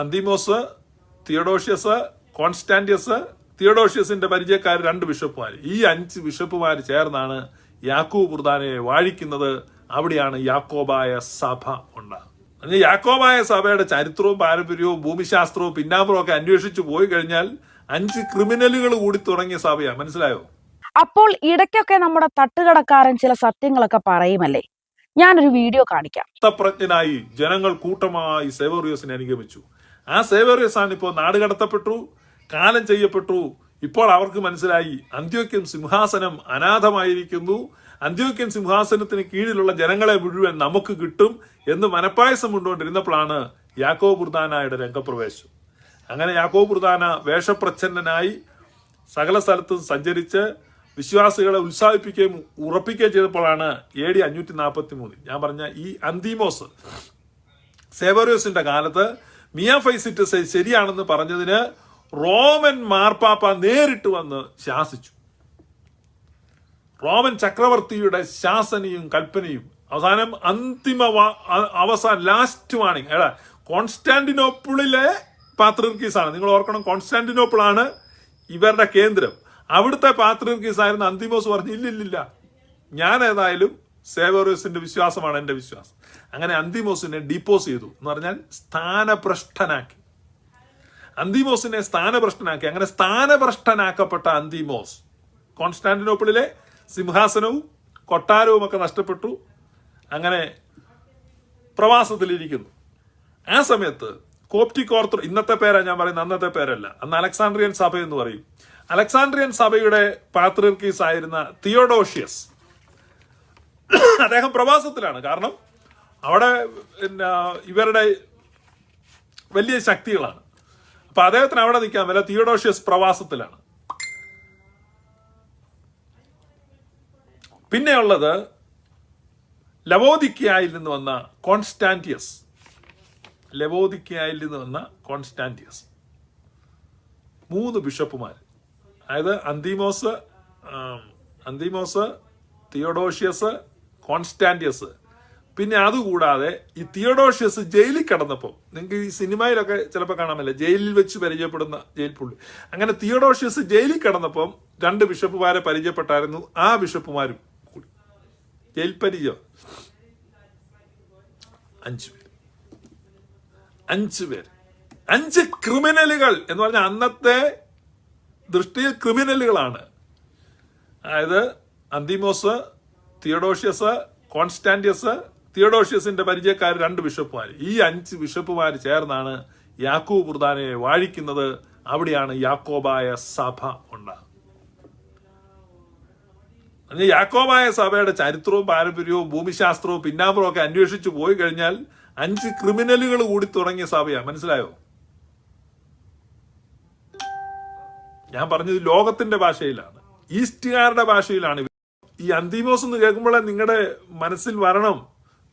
Anthimos Theodosius Constantius. തിയഡോഷ്യസിന്റെ പരിചയക്കാർ രണ്ട് ബിഷപ്പുമാർ ഈ അഞ്ച് ബിഷപ്പുമാർ ചേർന്നാണ് യാക്കോബ് പ്രധാനയെ വാഴിക്കുന്നത്. അവിടെയാണ് യാക്കോബായ സഭ ഉണ്ടാകുന്നത്. അതിന് യാക്കോബായ സഭയുടെ ചരിത്രവും പാരമ്പര്യവും ഭൂമിശാസ്ത്രവും പിന്നാമ്പുറവും ഒക്കെ അന്വേഷിച്ചു പോയി കഴിഞ്ഞാൽ അഞ്ച് ക്രിമിനലുകൾ കൂടി തുടങ്ങിയ സഭയാണ് മനസ്സിലായോ? അപ്പോൾ ഇടയ്ക്കൊക്കെ നമ്മുടെ തട്ടുകടക്കാരൻ ചില സത്യങ്ങളൊക്കെ പറയുമല്ലേ? ഞാനൊരു വീഡിയോ കാണിക്കാം. പ്രജ്ഞനായി ജനങ്ങൾ കൂട്ടമായി സേവറിയോസിനെ അനുഗമിച്ചു. ആ സേവറിയോസ് ആണ് ഇപ്പോൾ നാട് കടത്തപ്പെട്ടു കാലം ചെയ്യപ്പെട്ടു. ഇപ്പോൾ അവർക്ക് മനസ്സിലായി അന്ത്യോക്യൻ സിംഹാസനം അനാഥമായിരിക്കുന്നു. അന്ത്യോക്യൻ സിംഹാസനത്തിന് കീഴിലുള്ള ജനങ്ങളെ മുഴുവൻ നമുക്ക് കിട്ടും എന്ന് മനപ്പായസം കൊണ്ടുകൊണ്ടിരുന്നപ്പോഴാണ് യാക്കോ ബുർദാനയുടെ രംഗപ്രവേശം. അങ്ങനെ യാക്കോ ബുർദാന വേഷപ്രച്ഛന്നനായി സകല സ്ഥലത്തും സഞ്ചരിച്ച് വിശ്വാസികളെ ഉത്സാഹിപ്പിക്കുകയും ഉറപ്പിക്കുകയും ചെയ്തപ്പോഴാണ് എ ഡി അഞ്ഞൂറ്റി നാൽപ്പത്തി മൂന്നിൽ ഞാൻ പറഞ്ഞ ഈ അന്തിമോസ് സേവറിയോസിന്റെ കാലത്ത് മിയ ഫൈസിറ്റസ് ശരിയാണെന്ന് പറഞ്ഞതിന് റോമൻ മാർപ്പാപ്പ നേരിട്ട് വന്ന് ശാസിച്ചു. റോമൻ ചക്രവർത്തിയുടെ ശാസനയും കൽപ്പനയും അവസാനം അന്തിമ അവസാന ലാസ്റ്റ് വാണിംഗ് അല്ല കോൺസ്റ്റാന്റിനോപ്പിളിലെ പാത്രീസാണ് നിങ്ങൾ ഓർക്കണം കോൺസ്റ്റാന്റിനോപ്പിളാണ് ഇവരുടെ കേന്ദ്രം. അവിടുത്തെ പാത്രീർക്കീസ് ആയിരുന്ന അന്തിമോസ് പറഞ്ഞു ഇല്ലില്ലില്ല ഞാൻ ഏതായാലും സേവറിയസിന്റെ വിശ്വാസമാണ് എന്റെ വിശ്വാസം. അങ്ങനെ അന്തിമോസിനെ ഡിപ്പോസ് ചെയ്തു എന്ന് പറഞ്ഞാൽ സ്ഥാനഭ്രഷ്ടനാക്കി. അന്തിമോസിനെ സ്ഥാനഭ്രഷ്ടനാക്കി. അങ്ങനെ സ്ഥാനഭ്രഷ്ടനാക്കപ്പെട്ട അന്തിമോസ് കോൺസ്റ്റാന്റിനോപ്പിളിലെ സിംഹാസനവും കൊട്ടാരവും ഒക്കെ നഷ്ടപ്പെട്ടു. അങ്ങനെ പ്രവാസത്തിലിരിക്കുന്നു ആ സമയത്ത് കോപ്റ്റിക് ഓർത്തോ ഇന്നത്തെ പേരാ ഞാൻ പറയുന്നത് അന്നത്തെ പേരല്ല. അന്ന് അലക്സാണ്ട്രിയൻ സഭ എന്ന് പറയും. അലക്സാണ്ട്രിയൻ സഭയുടെ പാത്രീർക്കീസ് ആയിരുന്ന തിയോഡോഷ്യസ്. അദ്ദേഹം പ്രവാസത്തിലാണ്. കാരണം അവിടെ പിന്നെ ഇവരുടെ വലിയ ശക്തികളാണ്. അപ്പൊ അദ്ദേഹത്തിന് അവിടെ നിൽക്കാൻ വല്ല തിയോഡോഷ്യസ് പ്രവാസത്തിലാണ്. പിന്നെയുള്ളത് ലവോദിക്കയായിൽ നിന്ന് വന്ന കോൺസ്റ്റാന്റിയസ്. ലവോദിക്കയായിൽ നിന്ന് വന്ന കോൺസ്റ്റാന്റിയസ്. മൂന്ന് ബിഷപ്പുമാർ അതായത് അന്തിമോസ് അന്തിമോസ് തിയോഡോഷ്യസ് കോൺസ്റ്റാന്റിയസ് പിന്നെ അതുകൂടാതെ ഈ തിയോഡോഷ്യസ് ജയിലിൽ കിടന്നപ്പോൾ നിങ്ങൾക്ക് ഈ സിനിമയിലൊക്കെ ചിലപ്പോൾ കാണാമല്ലേ ജയിലിൽ വെച്ച് പരിചയപ്പെടുന്ന ജയിൽ പുള്ളി. അങ്ങനെ തിയോഡോഷ്യസ് ജയിലിൽ കിടന്നപ്പം രണ്ട് ബിഷപ്പുമാരെ പരിചയപ്പെട്ടായിരുന്നു ആ ബിഷപ്പുമാരും കൂടി. ജയിൽ പരിചയം? അഞ്ചു പേര്. അഞ്ചു പേര്. അഞ്ച് ക്രിമിനലുകൾ എന്ന് പറഞ്ഞാൽ അന്നത്തെ ദൃഷ്ടിയിൽ ക്രിമിനലുകളാണ്. അതായത് അന്തിമോസ് തിയഡോഷ്യസ് കോൺസ്റ്റാന്റിയസ് തിയഡോഷ്യസിന്റെ പരിചയക്കാർ രണ്ട് ബിഷപ്പുമാർ ഈ അഞ്ച് ബിഷപ്പുമാർ ചേർന്നാണ് യാക്കൂബ് പ്രധാനയെ വാഴിക്കുന്നത്. അവിടെയാണ് യാക്കോബായ സഭ ഉണ്ടാകുന്നത്. യാക്കോബായ സഭയുടെ ചരിത്രവും പാരമ്പര്യവും ഭൂമിശാസ്ത്രവും പിന്നാമ്പുറവും ഒക്കെ അന്വേഷിച്ചു പോയി കഴിഞ്ഞാൽ അഞ്ച് ക്രിമിനലുകൾ കൂടി തുടങ്ങിയ സഭയാണ് മനസ്സിലായോ? ഞാൻ പറഞ്ഞത് ലോകത്തിന്റെ ഭാഷയിലാണ്. ഈസ്റ്റുകാരുടെ ഭാഷയിലാണ് ഈ അന്തിമോസ് എന്ന് കേൾക്കുമ്പോഴേ നിങ്ങളുടെ മനസ്സിൽ വരണം.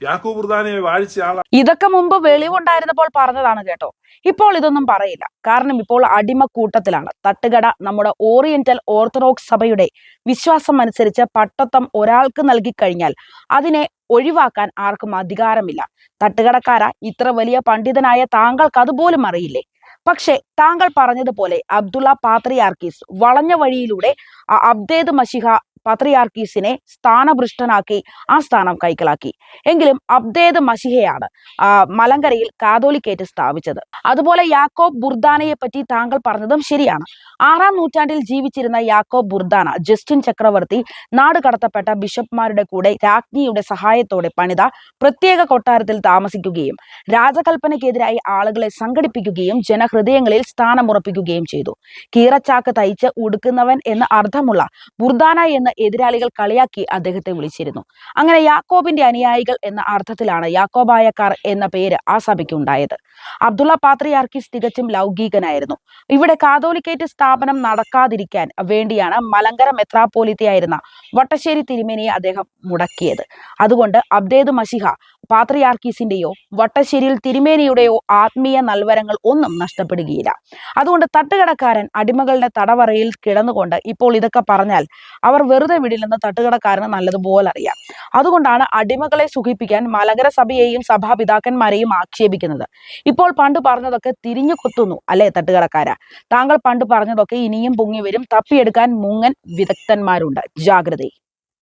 യാക്കോബ് വാഴിച്ച ആളാണ് ഇതൊക്കെ മുമ്പ് വെളിവുണ്ടായിരുന്നപ്പോൾ പറഞ്ഞതാണ് കേട്ടോ. ഇപ്പോൾ ഇതൊന്നും പറയില്ല. കാരണം ഇപ്പോൾ അടിമക്കൂട്ടത്തിലാണ്. തട്ടുകട നമ്മുടെ ഓറിയന്റൽ ഓർത്തഡോക്സ് സഭയുടെ വിശ്വാസം അനുസരിച്ച് പട്ടത്വം ഒരാൾക്ക് നൽകി കഴിഞ്ഞാൽ അതിനെ ഒഴിവാക്കാൻ ആർക്കും അധികാരമില്ല. തട്ടുകടക്കാര ഇത്ര വലിയ പണ്ഡിതനായ താങ്കൾക്ക് അതുപോലും അറിയില്ലേ? പക്ഷേ താങ്കൾ പറഞ്ഞതുപോലെ അബ്ദുള്ള പാത്രിയാർക്കീസ് വളഞ്ഞ വഴിയിലൂടെ അബ്ദേദ് മഷിഹ പത്രിയാർക്കീസിനെ സ്ഥാനഭൃഷ്ടനാക്കി ആ സ്ഥാനം കൈക്കലാക്കി. എങ്കിലും അബ്ദേദ് മഷിഹയാണ് മലങ്കരയിൽ കാതോലിക്കേറ്റ് സ്ഥാപിച്ചത്. അതുപോലെ യാക്കോബ് ബുർദാനയെ പറ്റി താങ്കൾ പറഞ്ഞതും ശരിയാണ്. ആറാം നൂറ്റാണ്ടിൽ ജീവിച്ചിരുന്ന യാക്കോബ് ബുർദാന ജസ്റ്റിൻ ചക്രവർത്തി നാട് കടത്തപ്പെട്ട ബിഷപ്പ്മാരുടെ കൂടെ രാജ്ഞിയുടെ സഹായത്തോടെ പണിത പ്രത്യേക കൊട്ടാരത്തിൽ താമസിക്കുകയും രാജകൽപ്പനയ്ക്കെതിരായി ആളുകളെ സംഘടിപ്പിക്കുകയും ജനഹൃദയങ്ങളിൽ സ്ഥാനമുറപ്പിക്കുകയും ചെയ്തു. കീറച്ചാക്ക് തയ്ച്ച് ഉടുക്കുന്നവൻ എന്ന അർത്ഥമുള്ള ബുർദാന എന്ന എതിരാളികൾ കളിയാക്കി അദ്ദേഹത്തെ വിളിച്ചിരുന്നു. അങ്ങനെ യാക്കോബിന്റെ അനുയായികൾ എന്ന അർത്ഥത്തിലാണ് യാക്കോബായക്കാർ എന്ന പേര് ആ സഭയ്ക്ക് ഉണ്ടായത് അബ്ദുള്ള പാത്രിയാർക്കിസ് തികച്ചും ലൗകികനായിരുന്നു. ഇവിടെ കാതോലിക്കേറ്റ് സ്ഥാപനം നടക്കാതിരിക്കാൻ വേണ്ടിയാണ് മലങ്കര മെത്രാപ്പോലിത്തയായിരുന്ന വട്ടശ്ശേരി തിരുമേനിയെ അദ്ദേഹം മുടക്കിയത്. അതുകൊണ്ട് അബ്ദേദ് മഷിഹ പാത്രിയാർക്കീസിന്റെയോ വട്ടശ്ശേരിയിൽ തിരുമേനിയുടെയോ ആത്മീയ നൽവരങ്ങൾ ഒന്നും നഷ്ടപ്പെടുകയില്ല. അതുകൊണ്ട് തട്ടുകടക്കാരൻ അടിമകളുടെ തടവറയിൽ കിടന്നുകൊണ്ട് ഇപ്പോൾ ഇതൊക്കെ പറഞ്ഞാൽ അവർ വെറുതെ വിടില്ലെന്ന് തട്ടുകടക്കാരന് നല്ലതുപോലെ അറിയാം. അതുകൊണ്ടാണ് അടിമകളെ സുഖിപ്പിക്കാൻ മലകര സഭയെയും സഭാപിതാക്കന്മാരെയും ആക്ഷേപിക്കുന്നത്. ഇപ്പോൾ പണ്ട് പറഞ്ഞതൊക്കെ തിരിഞ്ഞു കൊത്തുന്നു അല്ലേ തട്ടുകടക്കാര? താങ്കൾ പണ്ട് പറഞ്ഞതൊക്കെ ഇനിയും പൊങ്ങി വരും. തപ്പിയെടുക്കാൻ മുങ്ങൻ വിദഗ്ധന്മാരുണ്ട്. ജാഗ്രതയെ